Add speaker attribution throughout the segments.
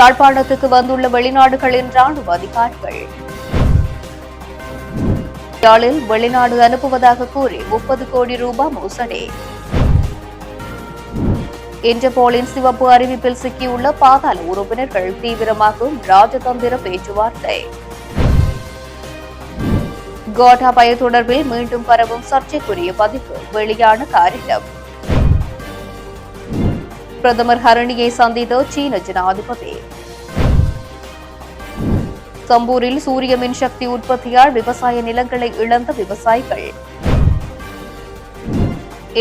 Speaker 1: யாழ்ப்பாணத்துக்கு வந்துள்ள வெளிநாடுகளின் ராணுவ அதிகாரிகள். யாழில் வெளிநாடு அனுப்புவதாக கூறி முப்பது கோடி ரூபாய் மோசடி. இன்டர்போலின் சிவப்பு அறிவிப்பில் சிக்கியுள்ள பாதாள உறுப்பினர்கள் தீவிரமாகும் ராஜதந்திர பேச்சுவார்த்தை. கோட்டாபய தொடர்பில் மீண்டும் பரவும் சர்ச்சைக்குரிய பதிவு வெளியான காரியம் பிரதமர் ஹரணியை சந்தித்த சீன ஜனாதிபதி. சம்பூரில் சூரிய மின்சக்தி உற்பத்தியால் விவசாய நிலங்களை இழந்த விவசாயிகள்.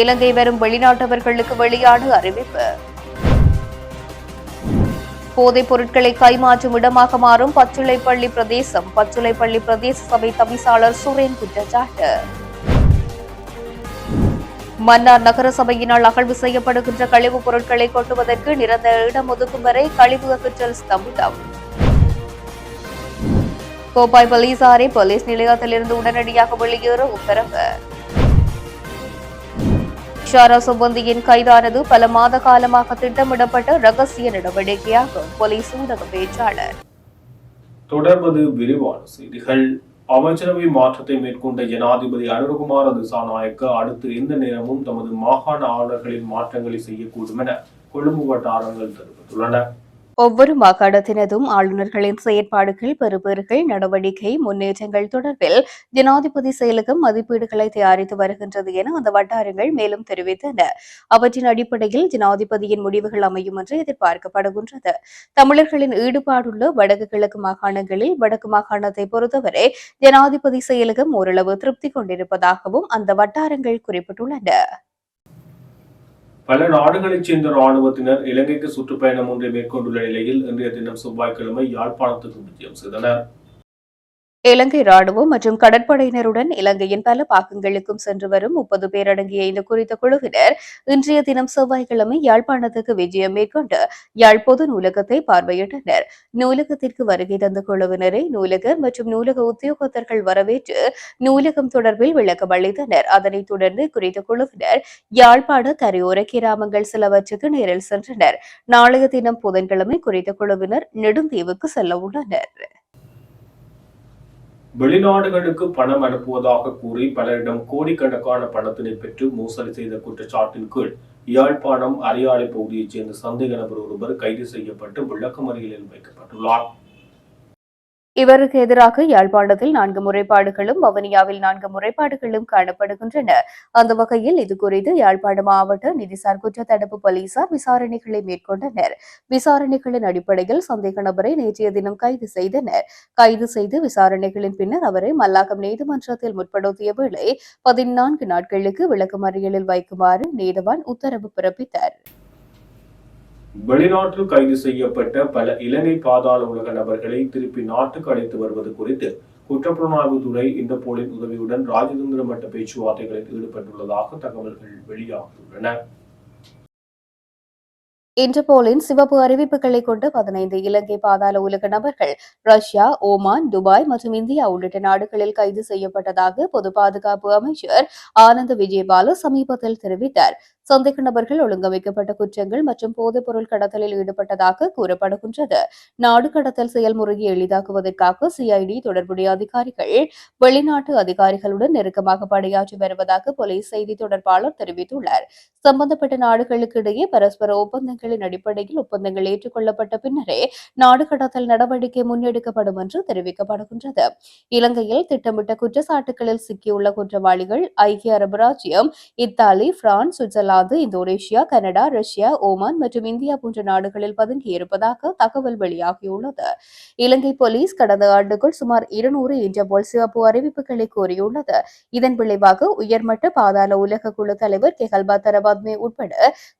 Speaker 1: இலங்கை வரும் வெளிநாட்டவர்களுக்கு வெளியான அறிவிப்பு. போதைப் பொருட்களை கைமாற்றும் இடமாக மாறும் பச்சுளைப்பள்ளி பிரதேசம். பச்சுளைப்பள்ளி பிரதேச சபை தவிசாளர் சுரேன் குற்றச்சாட்டு. மன்னார் நகர சபையினால் அகழ்வு செய்யப்படுகின்ற கழிவுப் பொருட்களை கொட்டுவதற்கு நிரந்தர இடம் ஒதுக்கும் வரை கழிவு அகற்றல் ஸ்தம்பிதம் கோப்பாய் போலீசாரை போலீஸ் நிலையத்திலிருந்து உடனடியாக வெளியேற உத்தரவு. ஷாரா சுபந்தியின் கைதானது பல மாத காலமாக திட்டமிடப்பட்ட ரகசிய நடவடிக்கையாகும். போலீஸ் ஊடக பேச்சாளர்.
Speaker 2: தொடர்வது விரிவான செய்திகள். அமைச்சரவை மாற்றத்தை மேற்கொண்ட ஜனாதிபதி அனுரகுமார திசாநாயக்க அடுத்து எந்த நேரமும் தமது மாகாண ஆளுநர்களின் மாற்றங்களை செய்யக்கூடும் என கொழும்பு வட்டாரங்கள் தெரிவித்துள்ளன.
Speaker 1: ஒவ்வொரு மாகாணத்தினதும் ஆளுநர்களின் செயற்பாடுகள் பெறுபேறுகள் நடவடிக்கை முன்னேற்றங்கள் தொடர்பில் ஜனாதிபதி செயலகம் மதிப்பீடுகளை தயாரித்து வருகின்றது என அந்த வட்டாரங்கள் மேலும் தெரிவித்தன. அவற்றின் அடிப்படையில் ஜனாதிபதியின் முடிவுகள் அமையும் என்று எதிர்பார்க்கப்படுகின்றது. தமிழர்களின் ஈடுபாடுள்ள வடக்கு கிழக்கு மாகாணங்களில் வடக்கு மாகாணத்தை பொறுத்தவரை ஜனாதிபதி செயலகம் ஓரளவு திருப்தி கொண்டிருப்பதாகவும் அந்த வட்டாரங்கள் குறிப்பிட்டுள்ளன.
Speaker 2: பல நாடுகளைச் சேர்ந்த ராணுவத்தினர் இலங்கைக்கு சுற்றுப்பயணம் ஒன்றை மேற்கொண்டுள்ள நிலையில் இன்றைய தினம் செவ்வாய்க்கிழமை யாழ்ப்பாணத்துக்கு விஜயம் செய்தனர்.
Speaker 1: இலங்கை ராணுவம் மற்றும் கடற்படையினருடன் இலங்கையின் பல பாகங்களுக்கும் சென்று வரும் முப்பது பேர் அடங்கிய இந்த குறித்த குழுவினர் இன்றைய தினம் செவ்வாய்க்கிழமை யாழ்ப்பாணத்துக்கு விஜயம் மேற்கொண்டு யாழ் பொது நூலகத்தை பார்வையிட்டனர். நூலகத்திற்கு வருகை தந்த குழுவினரை நூலகர் மற்றும் நூலக உத்தியோகத்தர்கள் வரவேற்று நூலகம் தொடர்பில் விளக்கம் அளித்தனர். அதனைத் தொடர்ந்து குறித்த குழுவினர் யாழ்ப்பாண கரையோர கிராமங்கள் சிலவற்றுக்கு நேரில் சென்றனர். நாளைய தினம் புதன்கிழமை குறித்த குழுவினர் நெடுந்தீவுக்கு செல்ல உள்ளனர்.
Speaker 2: வெளிநாடுகளுக்கு பணம் அனுப்புவதாக கூறி பலரிடம் கோடிக்கணக்கான பணத்தினை பெற்று மோசடி செய்த குற்றச்சாட்டின் கீழ் யாழ்ப்பாணம் அரியாலை பகுதியைச் சேர்ந்த சந்தேக நபர் ஒருவர் கைது செய்யப்பட்டு விளக்கமறியலில் வைக்கப்பட்டுள்ளார்.
Speaker 1: இவருக்கு எதிராக யாழ்ப்பாணத்தில் நான்கு முறைப்பாடுகளும் வவுனியாவில் நான்கு முறைப்பாடுகளும் காணப்படுகின்றன. அந்த வகையில் இது குறித்து யாழ்ப்பாண மாவட்ட நிதிசார் குற்றத்தடுப்பு போலீசார் விசாரணைகளை மேற்கொண்டனர். விசாரணைகளின் அடிப்படையில் சந்தேக நபரை நேற்றைய தினம் கைது செய்தனர். கைது செய்து விசாரணைகளின் பின்னர் அவரை மல்லாகம் நீதிமன்றத்தில் முற்படுத்திய வேளை பதினான்கு நாட்களுக்கு விளக்கமறியலில் வைக்குமாறு நீதவான் உத்தரவு பிறப்பித்தார்.
Speaker 2: வெளிநாட்டில் கைது செய்யப்பட்ட பல இலங்கை பாதாள உலக நபர்களை திருப்பி நாட்டுக்கு அழைத்து வருவது குறித்து குற்றப்புலனாய்வுத்துறை இன்டர்போலின் உதவியுடன் ராஜதந்திர மட்ட பேச்சுவார்த்தைகளில் ஈடுபட்டுள்ளதாக தகவல்கள் வெளியாகியுள்ளன.
Speaker 1: இன்டர்போலின் சிவப்பு அறிவிப்புகளை கொண்டு பதினைந்து இலங்கை பாதாள உலக நபர்கள் ரஷ்யா ஓமான் துபாய் மற்றும் இந்தியா உள்ளிட்ட நாடுகளில் கைது செய்யப்பட்டதாக பொது பாதுகாப்பு அமைச்சர் ஆனந்த் விஜயபாலு சமீபத்தில் தெரிவித்தார். சந்தேக நபர்கள் ஒழுங்கமைக்கப்பட்ட குற்றங்கள் மற்றும் போதைப் பொருள் கடத்தலில் ஈடுபட்டதாக கூறப்படுகின்றது. நாடு கடத்தல் செயல்முறையை எளிதாக்குவதற்காக சிஐடி தொடர்புடைய அதிகாரிகள் வெளிநாட்டு அதிகாரிகளுடன் நெருக்கமாக பணியாற்றி வருவதாக போலீஸ் செய்தி தொடர்பாளர் தெரிவித்துள்ளார். சம்பந்தப்பட்ட நாடுகளுக்கு இடையே பரஸ்பர ஒப்பந்தங்களின் அடிப்படையில் ஒப்பந்தங்கள் ஏற்றுக்கொள்ளப்பட்ட பின்னரே நாடு கடத்தல் நடவடிக்கை முன்னெடுக்கப்படும் என்று தெரிவிக்கப்படுகின்றது. இலங்கையில் திட்டமிட்ட குற்றச்சாட்டுகளில் சிக்கியுள்ள குற்றவாளிகள் ஐக்கிய அரபு ராஜ்யம் Italy France Switzerland Indonesia Canada Russia Oman மற்றும் இந்தியா போன்ற நாடுகளில் பதுங்கியிருப்பதாக தகவல் வெளியாகியுள்ளது. இலங்கை போலீஸ் கடந்த ஆண்டுக்குள் சுமார் இருநூறு இன்டர்போல் சிவப்பு அறிவிப்புகளை கோரியுள்ளது. இதன் விளைவாக உயர்மட்ட பாதாள உலக குழு தலைவர் கெஹல்பா தரபாத்மே உட்பட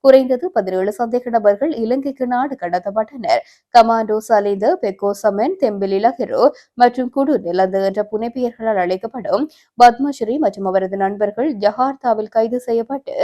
Speaker 1: குறைந்தது பதினேழு சந்தேக நபர்கள் இலங்கைக்கு நாடு கடத்தப்பட்டனர். கமாண்டோ சலிந்த பெக்கோ சமன் தெம்பிலி லஹிரோ மற்றும் குடு நிலந்து என்ற புனைப்பெயர்களால் அழைக்கப்படும் பத்மஸ்ரீ மற்றும் அவரது நண்பர்கள் ஜகார்த்தாவில் கைது செய்யப்பட்டு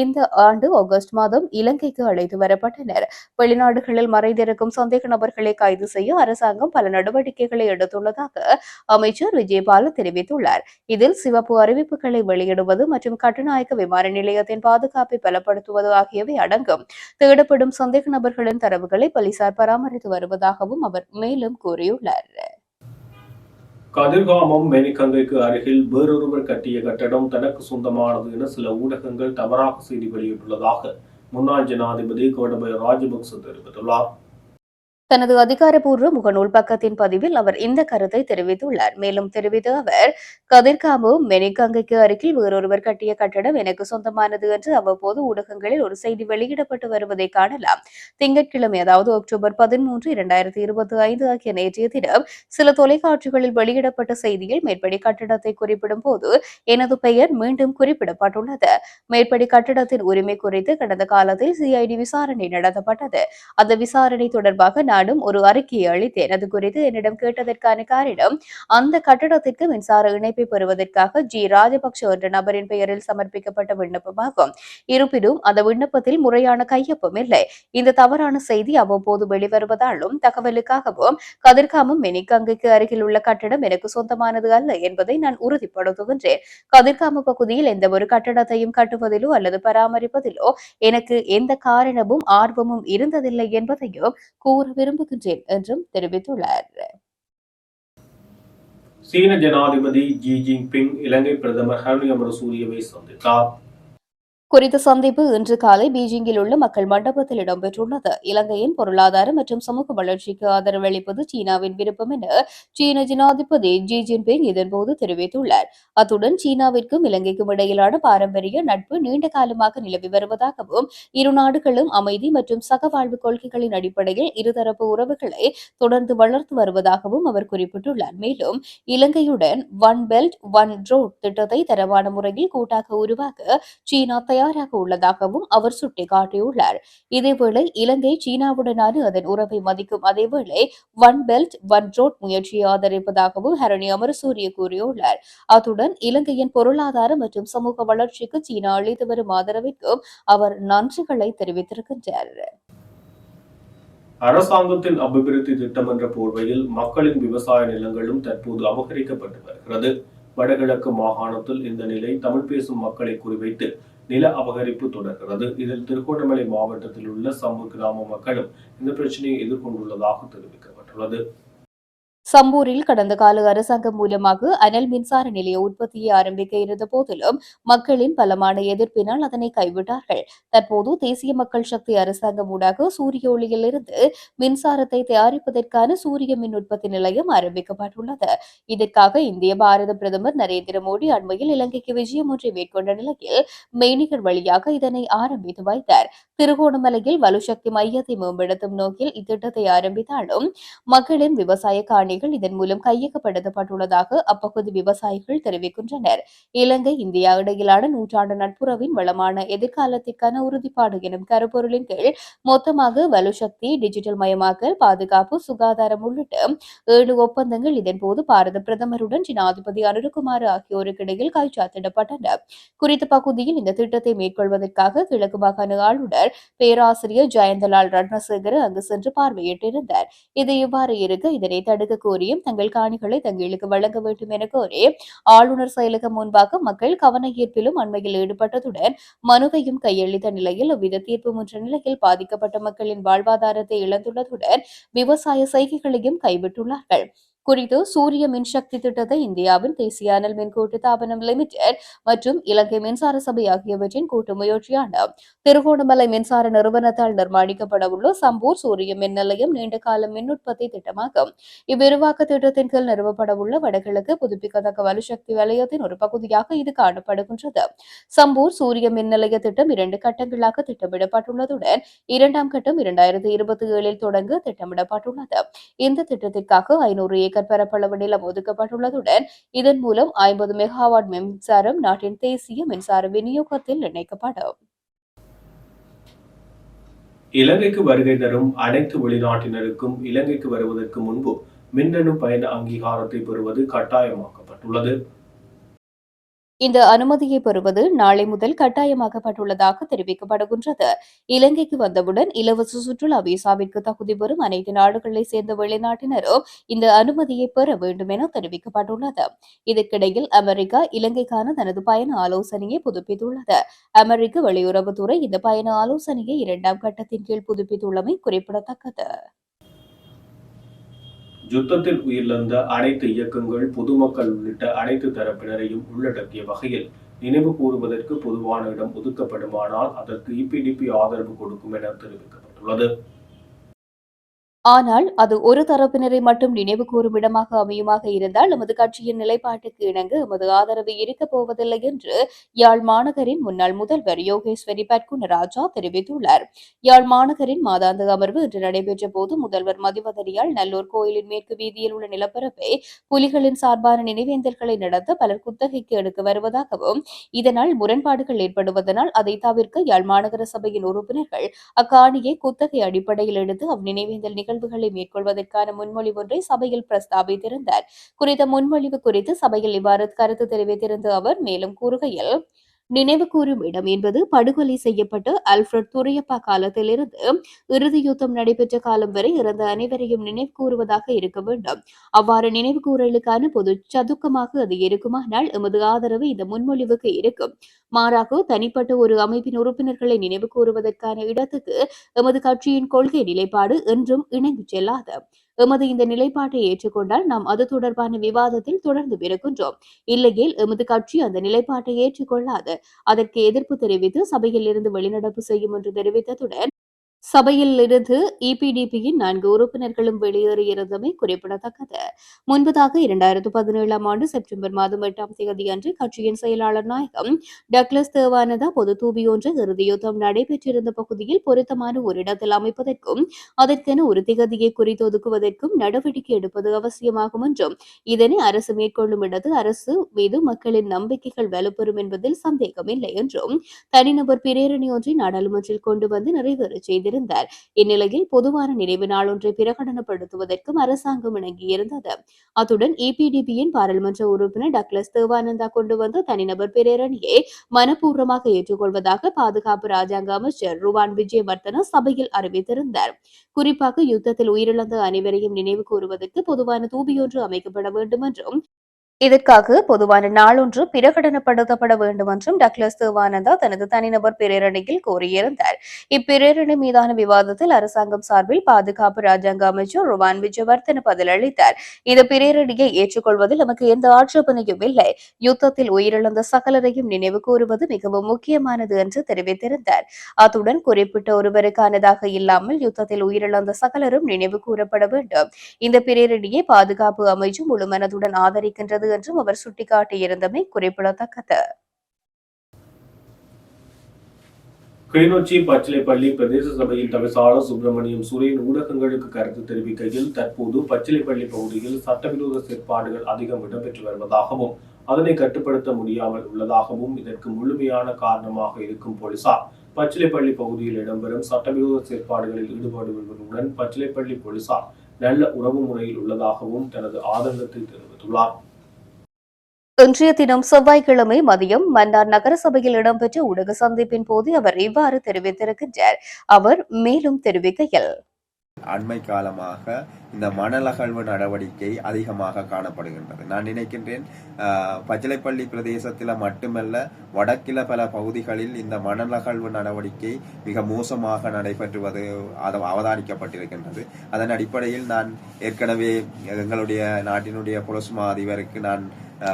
Speaker 1: இந்த ஆண்டு ஆகஸ்ட் மாதம் இலங்கைக்கு அழைத்து வரப்பட்டனர். வெளிநாடுகளில் மறைந்திருக்கும் சந்தேக நபர்களை கைது செய்ய அரசாங்கம் பல நடவடிக்கைகளை எடுத்துள்ளதாக அமைச்சர் விஜயபால தெரிவித்துள்ளார். இதில் சிவப்பு அறிவிப்புகளை வெளியிடுவது மற்றும் கட்டுநாயக்க விமான நிலையத்தின் பாதுகாப்பை பலப்படுத்துவது ஆகியவை அடங்கும். தேடப்படும் சந்தேக நபர்களின் தரவுகளை போலீசார் பராமரித்து வருவதாகவும் அவர் மேலும் கூறியுள்ளார்.
Speaker 2: கதிர்காமம் மேனிக்கங்கைக்கு அருகில் வேறொருவர் கட்டிய கட்டடம் தனக்கு சொந்தமானது என சில ஊடகங்கள் தவறாக செய்தி வெளியிட்டுள்ளதாக முன்னாள் ஜனாதிபதி கோடபய ராஜபக்ச தெரிவித்துள்ளார்.
Speaker 1: தனது அதிகாரப்பூர்வ முகநூல் பக்கத்தின் பதிவில் அவர் இந்த கருத்தை தெரிவித்துள்ளார். மேலும் தெரிவித்த அவர் கதிர்காமு மெனிகங்கைக்கு அருகில் வேறொருவர் கட்டிய கட்டடம் எனக்கு சொந்தமானது என்று அவ்வப்போது ஊடகங்களில் ஒரு செய்தி வெளியிடப்பட்டு வருவதை காணலாம். திங்கட்கிழமை அதாவது அக்டோபர் பதிமூன்று இரண்டாயிரத்தி இருபத்தி ஐந்து ஆகிய நேற்றைய தினம் சில தொலைக்காட்சிகளில் வெளியிடப்பட்ட செய்தியில் மேற்படி கட்டடத்தை குறிப்பிடும் போது எனது பெயர் மீண்டும் குறிப்பிடப்பட்டுள்ளது. மேற்படி கட்டடத்தின் உரிமை குறித்து கடந்த காலத்தில் சிஐடி விசாரணை நடத்தப்பட்டது. அந்த விசாரணை தொடர்பாக நான் நாடும் ஒரு அறிக்கையை அளித்தேன். அது குறித்து என்னிடம் கேட்டதற்கான காரணம் அந்த கட்டடத்திற்கு மின்சார இணைப்பை பெறுவதற்காக ஜி. ராஜபக்ஷ என்ற நபரின் பெயரில் சமர்ப்பிக்கப்பட்ட விண்ணப்பமாகும். இருப்பினும் அந்த விண்ணப்பத்தில் முறையான கையொப்பம் இல்லை. இந்த தவறான செய்தி அவ்வப்போது வெளிவருவதாலும் தகவலுக்காகவும் கதிர்காமம் மெனிகங்கைக்கு அருகில் உள்ள கட்டடம் எனக்கு சொந்தமானது அல்ல என்பதை நான் உறுதிப்படுத்துகின்றேன். கதிர்காம பகுதியில் எந்த ஒரு கட்டடத்தையும் கட்டுவதிலோ அல்லது பராமரிப்பதிலோ எனக்கு எந்த காரணமும் ஆர்வமும் இருந்ததில்லை என்பதையும் கூற விரும்புகின்றேன் என்றும் தெரிவித்துள்ளார்.
Speaker 2: சீன ஜனாதிபதி ஜி ஜின்பிங் இலங்கை பிரதமர் ஹரணி அமரசூரியவை சந்தித்தார்.
Speaker 1: குறித்த சந்திப்பு இன்று காலை பீஜிங்கில் உள்ள மக்கள் மண்டபத்தில் இடம்பெற்றுள்ளது. இலங்கையின் பொருளாதார மற்றும் சமூக வளர்ச்சிக்கு ஆதரவளிப்பது சீனாவின் விருப்பம் என சீன ஜனாதிபதி ஜி ஜின்பிங் இதன்போது தெரிவித்துள்ளார். அத்துடன் சீனாவிற்கும் இலங்கைக்கும் இடையிலான பாரம்பரிய நட்பு நீண்ட காலமாக நிலவி வருவதாகவும் இரு நாடுகளும் அமைதி மற்றும் சகவாழ்வு கொள்கைகளின் அடிப்படையில் இருதரப்பு உறவுகளை தொடர்ந்து வளர்த்து வருவதாகவும் அவர் குறிப்பிட்டுள்ளார். மேலும் இலங்கையுடன் ஒன் பெல்ட் ஒன் ரோட் திட்டத்தை தரமான முறையில் கூட்டாக உருவாக்க சீனா தயாராக உள்ளதாகவும் அவர் சுட்டிக்காட்டியுள்ளார். இதேவேளை இலங்கை சீனாவுடனான அதன் உறவை மதிக்கும் அதேவேளை ஒன் பெல்ட் ஒன் ரோட் முயற்சியை ஆதரிப்பதாகவும் ஹரணி அமரசூரிய கூறியுள்ளார். அத்துடன் இலங்கையின் பொருளாதார மற்றும் சமூக வளர்ச்சிக்கு சீனா அளித்து வரும் ஆதரவிற்கும் அவர் நன்றிகளை தெரிவித்திருக்கின்றார்.
Speaker 2: அரசாங்கத்தின் அபிவிருத்தி திட்டம் என்ற போர்வையில் மக்களின் விவசாய நிலங்களும் தற்போது அபகரிக்கப்பட்டு வருகிறது. வடகிழக்கு மாகாணத்தில் இந்த நிலை தமிழ் பேசும் மக்களை குறிவைத்து நில அபகரிப்பு தொடர்கிறது இதில் திருகோணமலை மாவட்டத்தில் உள்ள சம்பு கிராம மக்களும் இந்த பிரச்சனையை எதிர்கொண்டுள்ளதாக தெரிவிக்கப்பட்டுள்ளது.
Speaker 1: சம்பூரில் கடந்த கால அரசாங்கம் மூலமாக அனல் மின்சார நிலைய உற்பத்தியை ஆரம்பிக்க இருந்த போதிலும் மக்களின் பலமான எதிர்ப்பினால் அதனை கைவிட்டார்கள். தற்போது தேசிய மக்கள் சக்தி அரசாங்கம் ஊடாக சூரிய ஒளியிலிருந்து மின்சாரத்தை தயாரிப்பதற்கான சூரிய மின் உற்பத்தி நிலையம் ஆரம்பிக்கப்பட்டுள்ளது. இதற்காக இந்திய பாரத பிரதமர் நரேந்திர மோடி அண்மையில் இலங்கைக்கு விஜயம் ஒன்றை மேற்கொண்ட நிலையில் மெய்நிகர் வழியாக இதனை ஆரம்பித்து வைத்தார். திருகோணமலையில் வலுசக்தி மையத்தை மேம்படுத்தும் நோக்கில் இத்திட்டத்தை ஆரம்பித்தாலும் மக்களின் விவசாய காணிகள் இதன் மூலம் கையகப்படுத்தப்பட்டுள்ளதாக அப்பகுதி விவசாயிகள் தெரிவிக்கின்றனர். இலங்கை இந்தியா இடையிலான நூற்றாண்டு நட்புறவின் வளமான எதிர்காலத்திற்கான உறுதிப்பாடு எனும் கருப்பொருளின் கீழ் மொத்தமாக வலுசக்தி டிஜிட்டல் மயமாக்கல் பாதுகாப்பு சுகாதாரம் உள்ளிட்ட ஏழு ஒப்பந்தங்கள் இதன்போது பாரத பிரதமருடன் ஜனாதிபதி அனுருகுமார் ஆகியோருக்கு இடையில் கைச்சாத்திடப்பட்டன. குறித்த பகுதியில் இந்த திட்டத்தை மேற்கொள்வதற்காக கிழக்கு மாகாண ஆளுநர் பேராசிரியர் ஜெயந்தலால் ரட்னசேகர அங்கு சென்று பார்வையிட்டிருந்தார். இது இவ்வாறு இருக்க இதனை தடுக்க கோரியும் தங்கள் காணிகளை தங்களுக்கு வழங்க வேண்டும் என கோரி ஆளுநர் செயலகம் முன்பாக மக்கள் கவன ஈர்ப்பிலும் அண்மையில் ஈடுபட்டதுடன் மனுவையும் கையளித்த நிலையில் அவ்வித தீர்ப்பு முன்ற நிலையில் பாதிக்கப்பட்ட மக்களின் வாழ்வாதாரத்தை இழந்துள்ளதுடன் விவசாய செய்கைகளையும் கைவிட்டுள்ளார்கள். குறித்து சூரிய மின்சக்தி திட்டத்தை இந்தியாவின் தேசிய அனல் மின் கூட்டு தாபனம் லிமிடெட் மற்றும் இலங்கை மின்சார சபை ஆகியவற்றின் கூட்டு முயற்சியான திருகோணமலை மின்சார நிறுவனத்தால் நிர்மாணிக்கப்பட உள்ள சம்பூர் சூரிய மின் நிலையம் நீண்ட கால மின் உற்பத்தி திட்டமாகும் இவ்விரிவாக்க திட்டத்தின் கீழ் நிறுவப்பட உள்ள வடகிழக்கு புதுப்பிக்கத்தக்க வலுசக்தி வலயத்தின் ஒரு பகுதியாக இது காணப்படுகின்றது. சம்பூர் சூரிய மின் நிலைய திட்டம் இரண்டு கட்டங்களாக திட்டமிடப்பட்டுள்ளதுடன் இரண்டாம் கட்டம் இரண்டாயிரத்தி இருபத்தி ஏழில் தொடங்க திட்டமிடப்பட்டுள்ளது. இந்த திட்டத்திற்காக ஐநூறு ஏக்கர் பரப்பளவு நிலம் ஒதுக்கப்பட்டுள்ளதுடன் இதன் மூலம் ஐம்பது மெகாவாட் மின்சாரம் நாட்டின் தேசிய மின்சார விநியோகத்தில் இணைக்கப்படும்.
Speaker 2: இலங்கைக்கு வருகை தரும் அனைத்து வெளிநாட்டினருக்கும் இலங்கைக்கு வருவதற்கு முன்பு மின்னணு பயண அங்கீகாரத்தை பெறுவது கட்டாயமாக்கப்பட்டுள்ளது.
Speaker 1: இந்த அனுமதியை பெறுவது நாளை முதல் கட்டாயமாக்கப்பட்டுள்ளதாக தெரிவிக்கப்படுகின்றது. இலங்கைக்கு வந்தவுடன் இலவச சுற்றுலா விசாவிற்கு தகுதி பெறும் அனைத்து நாடுகளைச் சேர்ந்த வெளிநாட்டினரும் இந்த அனுமதியை பெற வேண்டும் என தெரிவிக்கப்பட்டுள்ளது. இதற்கிடையில் அமெரிக்கா இலங்கைக்கான தனது பயண ஆலோசனையை புதுப்பித்துள்ளது. அமெரிக்க வெளியுறவுத்துறை இந்த பயண ஆலோசனையை இரண்டாம் கட்டத்தின் கீழ் புதுப்பித்துள்ளமை குறிப்பிடத்தக்கது.
Speaker 2: யுத்தத்தில் உயிரிழந்த அனைத்து இயக்கங்கள் பொதுமக்கள் உள்ளிட்ட அனைத்து தரப்பினரையும் உள்ளடக்கிய வகையில் நினைவு கூறுவதற்கு பொதுவான இடம் ஒதுக்கப்படுமானால் அதற்கு இபிடிபி ஆதரவு கொடுக்கும் என தெரிவிக்கப்பட்டுள்ளது.
Speaker 1: ஆனால் அது ஒரு தரப்பினரை மட்டும் நினைவு கூறும் இடமாக அமையுமாக இருந்தால் எமது கட்சியின் நிலைப்பாட்டுக்கு இணங்க எமது ஆதரவு இருக்கப் போவதில்லை என்று யாழ் மாநகரின் முன்னாள் முதல்வர் யோகேஸ்வரி பட்குணராஜா தெரிவித்துள்ளார். யாழ் மாநகரின் மாதாந்த அமர்வு இன்று நடைபெற்ற போது முதல்வர் மதிவதரியால் நல்லூர் கோயிலின் மேற்கு வீதியில் உள்ள நிலப்பரப்பை புலிகளின் சார்பான நினைவேந்தல்களை நடத்த பலர் குத்தகைக்கு எடுக்க வருவதாகவும் இதனால் முரண்பாடுகள் ஏற்படுவதனால் அதை தவிர்க்க யாழ் மாநகர சபையின் உறுப்பினர்கள் அக்காணியை குத்தகை அடிப்படையில் எடுத்து அவ்நினைவேந்தல் நிகழ்வுகளை மேற்கொள்வதற்கான முன்மொழிவு ஒன்றை சபையில் பிரஸ்தாபித்திருந்தார். குறித்த முன்மொழிவு குறித்து சபையில் இவ்வாறு கருத்து தெரிவித்திருந்த அவர் மேலும் கூறுகையில் நினைவுகூரும் இடம் என்பது படுகொலை செய்யப்பட்ட அல்ஃபிரட் துரையப்பா காலத்திலிருந்து இறுதி யுத்தம் நடைபெற்ற காலம் வரை இறந்த அனைவரையும் நினைவு கூறுவதாக இருக்க வேண்டும். அவ்வாறு நினைவு கூறலுக்கான பொது சதுக்கமாக அது இருக்குமானால் எமது ஆதரவு இந்த முன்மொழிவுக்கு இருக்கும். மாறாக தனிப்பட்ட ஒரு அமைப்பின் உறுப்பினர்களை நினைவு கூறுவதற்கான இடத்துக்கு எமது கட்சியின் கொள்கை நிலைப்பாடு என்றும் இணைந்து செல்லாது. எமது இந்த நிலைப்பாட்டை ஏற்றுக்கொண்டால் நாம் அது தொடர்பான விவாதத்தில் தொடர்ந்து இருக்கின்றோம் இல்லையேல் எமது கட்சி அந்த நிலைப்பாட்டை ஏற்றுக்கொள்ளாது. அதற்கு எதிர்ப்பு தெரிவித்து சபையில் இருந்து வெளிநடப்பு செய்யும் என்று தெரிவித்ததுடன் சபையில் இருந்து இபிடிபியின் நான்கு உறுப்பினர்களும் வெளியேறியிருந்தமை குறிப்பிடத்தக்கது. முன்பதாக இரண்டாயிரத்து பதினேழாம் ஆண்டு செப்டம்பர் மாதம் எட்டாம் தேதி அன்று கட்சியின் செயலாளர் நாயகம் டக்ளஸ் தேவானதா பொது தூபி ஒன்று இறுதி யுத்தம் நடைபெற்றிருந்த பகுதியில் பொருத்தமான ஒரு இடத்தில் அமைப்பதற்கும் அதற்கென ஒரு திகதியை குறித்து ஒதுக்குவதற்கும் நடவடிக்கை எடுப்பது அவசியமாகும் என்றும் இதனை அரசு மேற்கொள்ளும் இடது அரசு மீது மக்களின் நம்பிக்கைகள் வலுப்பெறும் என்பதில் சந்தேகமில்லை என்றும் தனிநபர் பிரேரணி ஒன்றை நாடாளுமன்றில் கொண்டு வந்து நிறைவேற செய்து செய்திருந்தார் இந்நிலையில் பொதுவான நினைவு நாள் ஒன்றை பிரகடனப்படுத்துவதற்கும் அரசாங்கம் இணங்கியிருந்தது. அத்துடன் இபிடிபியின் பாராளுமன்ற உறுப்பினர் டக்ளஸ் தேவானந்தா கொண்டு வந்த தனிநபர் பிரேரணியை மனப்பூர்வமாக ஏற்றுக்கொள்வதாக பாதுகாப்பு ராஜாங்க அமைச்சர் ருவான் விஜயவர்தன சபையில் அறிவித்திருந்தார். குறிப்பாக யுத்தத்தில் உயிரிழந்த அனைவரையும் நினைவு கூறுவதற்கு பொதுவான தூபியொன்று அமைக்கப்பட வேண்டும் என்றும் இதற்காக பொதுவான நாளொன்று பிரகடனப்படுத்தப்பட வேண்டும் என்றும் டக்ளஸ் தேவானந்தா தனது தனிநபர் பிரேரணையில் கோரியிருந்தார். இப்பிரேரணை மீதான விவாதத்தில் அரசாங்கம் சார்பில் பாதுகாப்பு ராஜாங்க அமைச்சர் ருவான் விஜயவர்தன பதிலளித்தார். இந்த பிரேரணையை ஏற்றுக்கொள்வதில் நமக்கு எந்த ஆட்சேபனையும் இல்லை. யுத்தத்தில் உயிரிழந்த சகலரையும் நினைவு கூறுவது மிகவும் முக்கியமானது என்று தெரிவித்திருந்தார். அத்துடன் குறிப்பிட்ட ஒருவருக்கானதாக இல்லாமல் யுத்தத்தில் உயிரிழந்த சகலரும் நினைவு கூறப்பட வேண்டும். இந்த பிரேரணியை பாதுகாப்பு அமைச்சும் முழுமனதுடன் ஆதரிக்கின்றது என்றும் அவர் சுட்டிக்காட்டியிருந்தமை குறிப்பிடத்தக்கது.
Speaker 2: கிளிநொச்சி பச்சிலைப்பள்ளி பிரதேச சபையின் தவிசாளர் சுப்பிரமணியம் சுரேன் ஊடகங்களுக்கு கருத்து தெரிவிக்கையில் தற்போது பச்சிலைப்பள்ளி பகுதியில் சட்டவிரோத செயற்பாடுகள் அதிகம் இடம்பெற்று வருவதாகவும் அதனை கட்டுப்படுத்த முடியாமல் உள்ளதாகவும் இதற்கு முழுமையான காரணமாக இருக்கும் போலீசார் பச்சிலைப்பள்ளி பகுதியில் இடம்பெறும் சட்டவிரோத செயற்பாடுகளில் ஈடுபடுபவர்களுடன் பச்சிலைப்பள்ளி போலீசார் நல்ல உறவு முறையில் உள்ளதாகவும் தனது ஆதங்கத்தை தெரிவித்துள்ளார்.
Speaker 1: இன்றைய தினம் செவ்வாய்க்கிழமை மதியம் மன்னார் நகரசபையில் இடம்பெற்ற ஊடக சந்திப்பின் போது அவர் இவ்வாறு தெரிவித்திருக்கின்றார். அவர் மேலும் தெரிவிக்கையில்
Speaker 3: அண்மை காலமாக இந்த மணல் அகழ்வு நடவடிக்கை அதிகமாக காணப்படுகின்றது. நான் நினைக்கின்றேன் ஆஹ், பச்சிலைப்பள்ளி பிரதேசத்தில் மட்டுமல்ல வடக்கில பல பகுதிகளில் இந்த மணல் அகழ்வு நடவடிக்கை மிக மோசமாக நடைபெற்றுவது அது அவதானிக்கப்பட்டிருக்கின்றது. அதன் அடிப்படையில் நான் ஏற்கனவே எங்களுடைய நாட்டினுடைய புலசுமா அதிபருக்கு நான்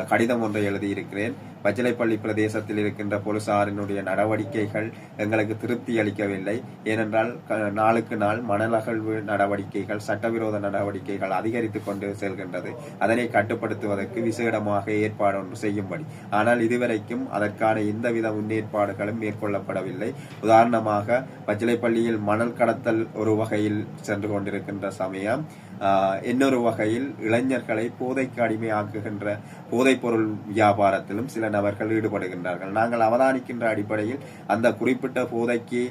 Speaker 3: கடிதம் ஒன்றை எழுதியிருக்கிறேன். பச்சிலைப்பள்ளி பிரதேசத்தில் இருக்கின்ற போலீசாரினுடைய நடவடிக்கைகள் எங்களுக்கு திருப்தி அளிக்கவில்லை. ஏனென்றால் நாளுக்கு நாள் மணல் அகழ்வு நடவடிக்கைகள் சட்டவிரோத நடவடிக்கைகள் அதிகரித்துக் கொண்டு செல்கின்றது. அதனை கட்டுப்படுத்துவதற்கு விசேடமாக ஏற்பாடு ஒன்று செய்யும்படி. ஆனால் இதுவரைக்கும் அதற்கான எந்தவித முன்னேற்பாடுகளும் மேற்கொள்ளப்படவில்லை. உதாரணமாக பச்சிலைப்பள்ளியில் மணல் கடத்தல் ஒரு வகையில் சென்று கொண்டிருக்கின்ற சமயம் ஆஹ், இன்னொரு வகையில் இளைஞர்களை போதைக்கு அடிமையாக்குகின்ற போதைப்பொருள் வியாபாரத்திலும் சில நபர்கள் ஈடுபடுகின்றார்கள். நாங்கள் அவதானிக்கின்ற அடிப்படையில் அந்த குறிப்பிட்ட போதைக்கு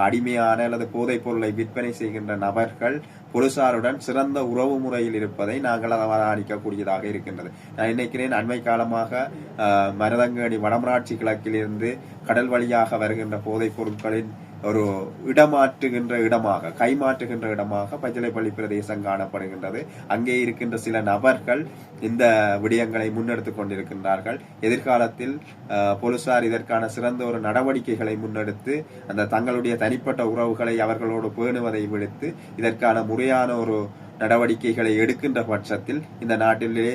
Speaker 3: அடிமையான அல்லது போதைப் பொருளை விற்பனை செய்கின்ற நபர்கள் பொலிசாருடன் சிறந்த உறவு முறையில் இருப்பதை நாங்கள் அவதானிக்கக்கூடியதாக இருக்கின்றது. நான் நினைக்கிறேன் அண்மை காலமாக அஹ், மருதங்கேணி வடமராட்சி கிழக்கிலிருந்து கடல் வழியாக வருகின்ற போதைப் பொருட்களின் ஒரு இடமாற்றுகின்ற இடமாக கைமாற்றுகின்ற இடமாக பச்சிலைப்பள்ளி பிரதேசம் காணப்படுகின்றது. அங்கே இருக்கின்ற சில நபர்கள் இந்த விடயங்களை முன்னெடுத்துக் கொண்டிருக்கின்றார்கள். எதிர்காலத்தில் போலீசார் இதற்கான சிறந்த ஒரு நடவடிக்கைகளை முன்னெடுத்து அந்த தங்களுடைய தனிப்பட்ட உறவுகளை அவர்களோடு பேணுவதை விடுத்து இதற்கான முறையான ஒரு நடவடிக்கைகளை எடுக்கின்ற பட்சத்தில் இந்த நாட்டிலே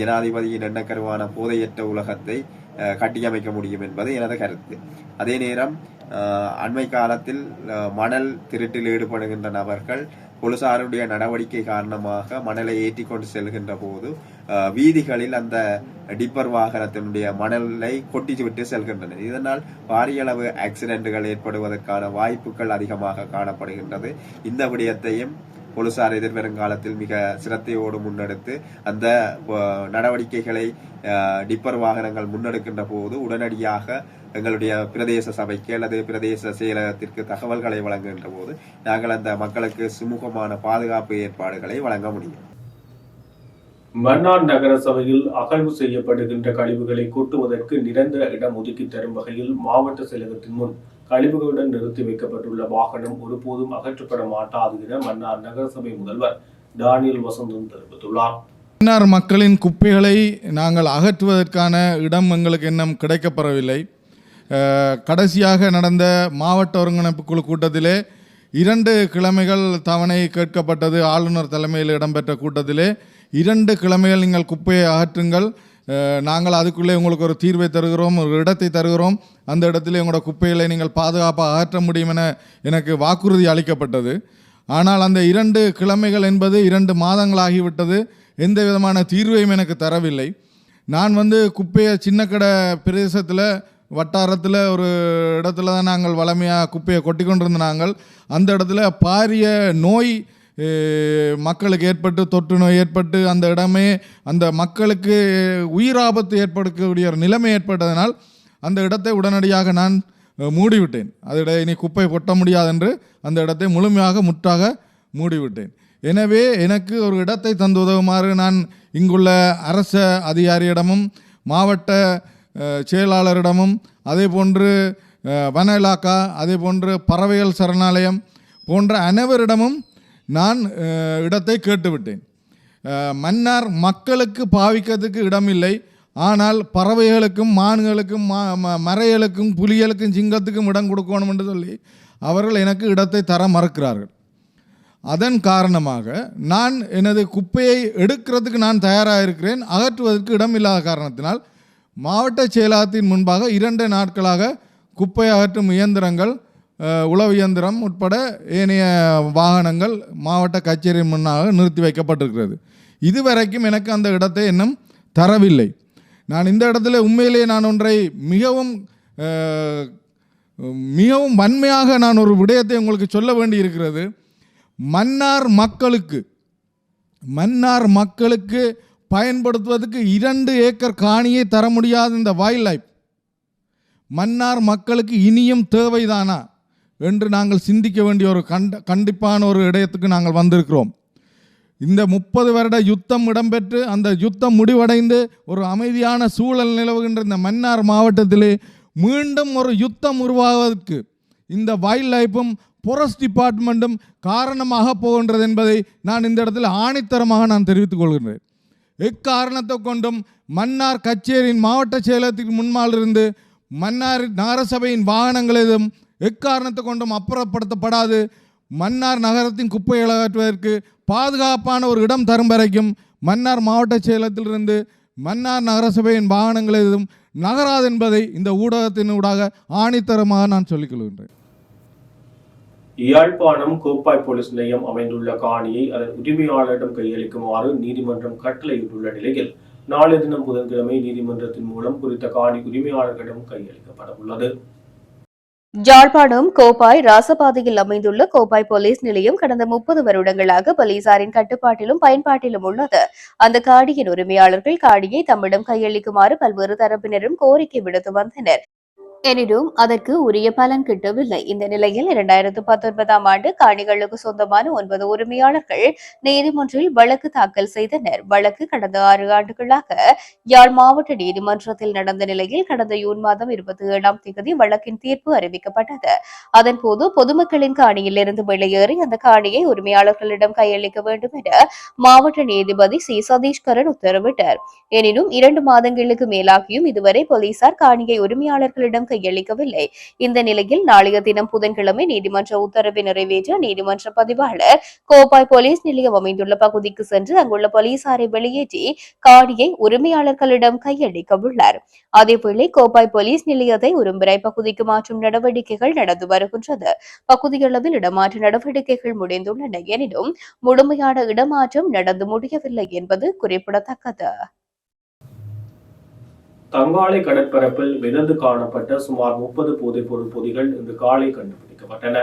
Speaker 3: ஜனாதிபதியின் எண்ணக்கருவான போதையற்ற உலகத்தை கட்டியமைக்க முடியும் என்பது எனது கருத்து. அதே நேரம் அண்மை காலத்தில் மணல் திருட்டில் ஈடுபடுகின்ற நபர்கள் போலீசாருடைய நடவடிக்கை காரணமாக மணலை ஏற்றி கொண்டு செல்கின்ற போது வீதிகளில் அந்த டிப்பர் வாகனத்தினுடைய மணலை கொட்டிவிட்டு செல்கின்றனர். இதனால் பாரிய அளவு ஆக்சிடென்ட்கள் ஏற்படுவதற்கான வாய்ப்புகள் அதிகமாக காணப்படுகின்றது. இந்த விடயத்தையும் போலீசார் எதிர்வரும் காலத்தில் மிக சிரத்தையோடு முன்னெடுத்து அந்த நடவடிக்கைகளை டிப்பர் வாகனங்கள் முன்னெடுக்கின்ற போது உடனடியாக எங்களுடைய பிரதேச சபைக்கு அல்லது பிரதேச செயலகத்திற்கு தகவல்களை வழங்குகின்ற போது நாங்கள் அந்த மக்களுக்கு சுமூகமான பாதுகாப்பு ஏற்பாடுகளை வழங்க முடியும்.
Speaker 2: மன்னார் நகர சபையில் அகழ்வு செய்யப்படுகின்ற கழிவுகளை கூட்டுவதற்கு நிரந்தர இடம் ஒதுக்கி தரும் வகையில் மாவட்ட செயலகத்தின் முன் கழிவுகளுடன் நிறுத்தி வைக்கப்பட்டுள்ள வாகனம் ஒருபோதும் அகற்றப்பட மாட்டாது என மன்னார் நகரசபை முதல்வர் டானியல் வசந்தன் தெரிவித்துள்ளார்.
Speaker 4: மன்னார் மக்களின் குப்பைகளை நாங்கள் அகற்றுவதற்கான இடம் எங்களுக்கு இன்னும் கிடைக்கப்பெறவில்லை. கடைசியாக நடந்த மாவட்ட ஒருங்கிணைப்பு குழு கூட்டத்திலே இரண்டு கிழமைகள் தவணை கேட்கப்பட்டது. ஆளுநர் தலைமையில் இடம்பெற்ற கூட்டத்திலே இரண்டு கிழமைகள் நீங்கள் குப்பையை அகற்றுங்கள். நாங்கள் அதுக்குள்ளே உங்களுக்கு ஒரு தீர்வை தருகிறோம் ஒரு இடத்தை தருகிறோம். அந்த இடத்துல உங்களோட குப்பைகளை நீங்கள் பாதுகாப்பாக அகற்ற முடியும் என எனக்கு வாக்குறுதி அளிக்கப்பட்டது. ஆனால் அந்த இரண்டு கிழமைகள் என்பது இரண்டு மாதங்கள் ஆகிவிட்டது எந்த விதமான தீர்வையும் எனக்கு தரவில்லை. நான் வந்து குப்பையை சின்னக்கடை பிரதேசத்தில் வட்டாரத்தில் ஒரு இடத்துல தான் நாங்கள் வளமையாக குப்பையை கொட்டி கொண்டிருந்த நாங்கள். அந்த இடத்துல பாரிய நோய் மக்களுக்கு ஏற்பட்டு தொற்று நோய் ஏற்பட்டு அந்த இடமே அந்த மக்களுக்கு உயிராபத்து ஏற்படக்கூடிய ஒரு நிலைமை ஏற்பட்டதனால் அந்த இடத்தை உடனடியாக நான் மூடிவிட்டேன். அதிட இனி குப்பை கொட்ட முடியாது என்று அந்த இடத்தை முழுமையாக முற்றாக மூடிவிட்டேன். எனவே எனக்கு ஒரு இடத்தை தந்து உதவுமாறு நான் இங்குள்ள அரச அதிகாரியிடமும் மாவட்ட செயலாளரிடமும் அதே போன்று வன இலாக்கா அதே போன்று பறவைகள் சரணாலயம் போன்ற அனைவரிடமும் நான் இடத்தை கேட்டுவிட்டேன். மன்னார் மக்களுக்கு பாவிக்கிறதுக்கு இடமில்லை. ஆனால் பறவைகளுக்கும் மான்களுக்கும் மா ம- புலிகளுக்கும் சிங்கத்துக்கும் இடம் கொடுக்கணும் என்று சொல்லி அவர்கள் எனக்கு இடத்தை தர மறுக்கிறார்கள். அதன் காரணமாக நான் எனது குப்பையை எடுக்கிறதுக்கு நான் தயாராக இருக்கிறேன் அகற்றுவதற்கு இடம் இல்லாத காரணத்தினால் மாவட்ட செயலகத்தின் முன்பாக இரண்டு நாட்களாக குப்பை அகற்றும் இயந்திரங்கள் அஹ், இயந்திரம் உட்பட ஏனைய வாகனங்கள் மாவட்ட கச்சேரி முன்னாக நிறுத்தி வைக்கப்பட்டிருக்கிறது. இதுவரைக்கும் எனக்கு அந்த இடத்தை இன்னும் தரவில்லை. நான் இந்த இடத்துல உண்மையிலேயே நான் ஒன்றை மிகவும் மிகவும் வன்மையாக நான் ஒரு விடயத்தை உங்களுக்கு சொல்ல வேண்டி இருக்கிறது மன்னார் மக்களுக்கு மன்னார் மக்களுக்கு பயன்படுத்துவதற்கு இரண்டு ஏக்கர் காணியை தர முடியாத இந்த வைல்ட் லைஃப் மன்னார் மக்களுக்கு இனியும் தேவைதானா? என்று நாங்கள் சிந்திக்க வேண்டிய ஒரு கண்ட கண்டிப்பான ஒரு இடத்துக்கு நாங்கள் வந்திருக்கிறோம். இந்த முப்பது வருட யுத்தம் இடம்பெற்று அந்த யுத்தம் முடிவடைந்து ஒரு அமைதியான சூழல் நிலவுகின்ற இந்த மன்னார் மாவட்டத்திலே மீண்டும் ஒரு யுத்தம் உருவாவதற்கு இந்த வைல்ட் லைஃப்பும் forest டிபார்ட்மெண்ட்டும் காரணமாக போகின்றது என்பதை நான் இந்த இடத்தில் ஆணித்தரமாக நான் தெரிவித்துக் கொள்கின்றேன். எக்காரணத்தை கொண்டும் மன்னார் கச்சேரியின் மாவட்ட செயலகத்திற்கு முன்னால் இருந்து மன்னார் நகரசபையின் வாகனங்களிலும் எக்காரணத்தை கொண்டும் அப்புறப்படுத்தப்படாது. மன்னார் நகரத்தின் குப்பைகளை அகற்றுவதற்கு பாதுகாப்பான ஒரு இடம் தரும் வரைக்கும் மன்னார் மாவட்ட செயலகத்திலிருந்து மன்னார் நகரசபையின் வாகனங்கள் எதுவும் நகராது என்பதை இந்த ஊடகத்தினூடாக ஆணித்தரமாக நான் சொல்லிக் கொள்கின்றேன்.
Speaker 2: யாழ்ப்பாணம் கோப்பாய் போலீஸ் நிலையம் அமைந்துள்ள காணியை அதன் உரிமையாளரிடம் கையளிக்குமாறு நீதிமன்றம் கட்டளையிட்டுள்ள நிலையில் நாளை தினம் புதன்கிழமை நீதிமன்றத்தின் மூலம் குறித்த காணி உரிமையாளர்களிடம் கையளிக்கப்பட உள்ளது
Speaker 1: ஜாழ்ப்பாணம் கோப்பாய் ராசபாதையில் அமைந்துள்ள கோப்பாய் போலீஸ் நிலையம் கடந்த முப்பது வருடங்களாக போலீசாரின் கட்டுப்பாட்டிலும் பயன்பாட்டிலும் உள்ளது. அந்த காடியின் உரிமையாளர்கள் காடியை தம்மிடம் கையளிக்குமாறு பல்வேறு தரப்பினரும் கோரிக்கை விடுத்து வந்தனர். எனினும் அதற்கு உரிய பலன் கிட்டவில்லை. இந்த நிலையில் இரண்டாயிரத்து பத்தொன்பதாம் ஆண்டு காணிகளுக்கு சொந்தமான ஒன்பது உரிமையாளர்கள் நீதிமன்றில் வழக்கு தாக்கல் செய்தனர். வழக்கு கடந்த ஆறு ஆண்டுகளாக யாழ் மாவட்ட நீதிமன்றத்தில் நடந்த நிலையில் கடந்த ஜூன் மாதம் இருபத்தி ஏழாம் தேதி வழக்கின் தீர்ப்பு அறிவிக்கப்பட்டது. அதன்போது பொதுமக்களின் காணியில் இருந்து வெளியேறி அந்த காணியை உரிமையாளர்களிடம் கையளிக்க வேண்டும் என மாவட்ட நீதிபதி சி. சதீஷ்கரன் உத்தரவிட்டார். எனினும் இரண்டு மாதங்களுக்கு மேலாகியும் இதுவரை போலீசார் காணியை உரிமையாளர்களிடம் கையளிக்கவில்லை இந்த நிலையில் நாளைய தினம் புதன்கிழமை நீதிமன்ற உத்தரவை நிறைவேற்ற நீதிமன்ற பதிவாளர் கோப்பாய் போலீஸ் நிலையம் அமைந்துள்ள பகுதிக்கு சென்று அங்குள்ள போலீசாரை வெளியேற்றி காடியை உரிமையாளர்களிடம் கையளிக்க உள்ளார் அதேவேளை கோப்பாய் போலீஸ் நிலையத்தை உரும்பிரை பகுதிக்கு மாற்றும் நடவடிக்கைகள் நடந்து வருகின்றது. பகுதியளவில் இடமாற்ற நடவடிக்கைகள் முடிந்துள்ளன. எனினும் முழுமையான இடமாற்றம் நடந்து முடியவில்லை என்பது குறிப்பிடத்தக்கது.
Speaker 2: தங்காலை கடற்பரப்பில் மிதந்து காணப்பட்ட சுமார் முப்பது போதைப்பொருள் பொதிகள் இன்று காலை கண்டுபிடிக்கப்பட்டன.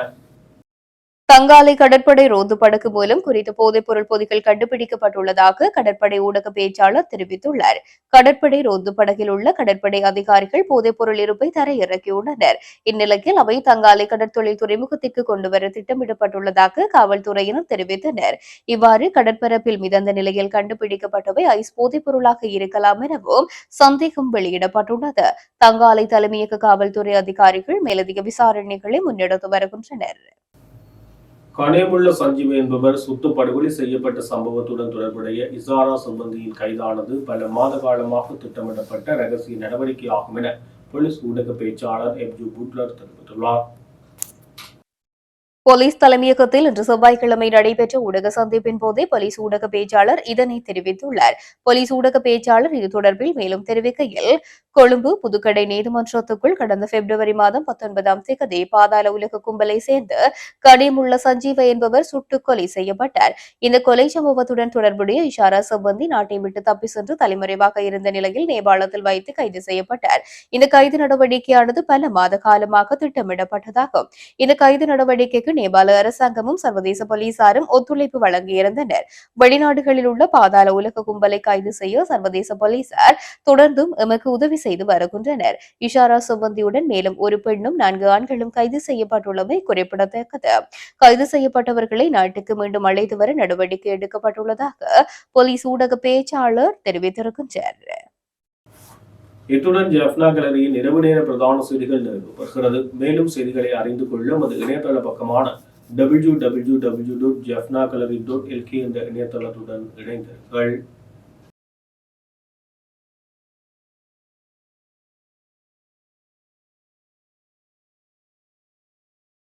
Speaker 1: கங்காலை கடற்படை ரோந்து படகு மூலம் குறித்த போதைப்பொருள் பொதிகள் கண்டுபிடிக்கப்பட்டுள்ளதாக கடற்படை ஊடக பேச்சாளர் தெரிவித்துள்ளார். கடற்படை ரோந்து படகில் உள்ள கடற்படை அதிகாரிகள் போதைப்பொருள் இருப்பை தரையிறக்கியுள்ளனர். இந்நிலையில் அவை தங்காலை கடற்தொழில் துறைமுகத்திற்கு கொண்டுவர திட்டமிடப்பட்டுள்ளதாக காவல்துறையினர் தெரிவித்தனர். இவ்வாறு கடற்பரப்பில் மிதந்த நிலையில் கண்டுபிடிக்கப்பட்டவை ஐஸ் போதைப் பொருளாக இருக்கலாம் எனவும் சந்தேகம் வெளியிடப்பட்டுள்ளது. தங்காலை தலைமையக காவல்துறை அதிகாரிகள் மேலதிக விசாரணைகளை முன்னெடுத்து வருகின்றனர்.
Speaker 2: கனேமுள்ள சஞ்சீவ் என்பவர் சுட்டு படுகொலை செய்யப்பட்ட சம்பவத்துடன் தொடர்புடைய இசாரா சம்பந்தியின் கைதானது பல மாத காலமாக திட்டமிடப்பட்ட ரகசிய நடவடிக்கையாகும் என போலீஸ் ஊடக பேச்சாளர் எப்ஜு புட்லர் தெரிவித்துள்ளார்.
Speaker 1: போலீஸ் தலைமையகத்தில் இன்று செவ்வாய்க்கிழமை நடைபெற்ற ஊடக சந்திப்பின் போதே போலீஸ் ஊடக பேச்சாளர் இதனை தெரிவித்துள்ளார். போலீஸ் ஊடக பேச்சாளர் இது தொடர்பில் மேலும் தெரிவிக்கையில் கொழும்பு புதுக்கடை நீதிமன்றத்துக்குள் கடந்த பிப்ரவரி மாதம் பத்தொன்பதாம் தேதி பாதாள உலக கும்பலை சேர்ந்து கடிமுள்ள சஞ்சீவ என்பவர் சுட்டுக் கொலை செய்யப்பட்டார். இந்த கொலை சம்பவத்துடன் தொடர்புடைய இஷாரா சம்பந்தி நாட்டை விட்டு தப்பி சென்று தலைமறைவாக இருந்த நிலையில் நேபாளத்தில் வைத்து கைது செய்யப்பட்டார். இந்த கைது நடவடிக்கையானது பல மாத காலமாக திட்டமிடப்பட்டதாகும். இந்த கைது நடவடிக்கைக்கு நேபாள அரசாங்கமும் சர்வதேச போலீசாரும் ஒத்துழைப்பு வழங்கியிருந்தனர் வெளிநாடுகளில் உள்ள பாதாள உலக கும்பலை கைது செய்ய சர்வதேச போலீசார் தொடர்ந்தும் எமக்கு உதவி செய்து வருகின்றனர். இஷாரா சுபந்தியுடன் மேலும் ஒரு பெண்ணும் நான்கு ஆண்களும் கைது செய்யப்பட்டுள்ளமை குறிப்பிடத்தக்கது. கைது செய்யப்பட்டவர்களை நாட்டுக்கு மீண்டும் அழைத்து வர நடவடிக்கை எடுக்கப்பட்டுள்ளதாக போலீஸ் ஊடக பேச்சாளர் தெரிவித்திருக்கின்றார்
Speaker 2: இத்துடன் ஜெஃப்னா கலரியின் இரவு நேர பிரதான செய்திகள் நிறைவு பெறுகிறது. மேலும் செய்திகளை அறிந்து கொள்ள நமது இணையதள பக்கமான W W W dot Jaffna gallery dot LK என்ற இணையதளத்துடன் இணைந்தீர்கள்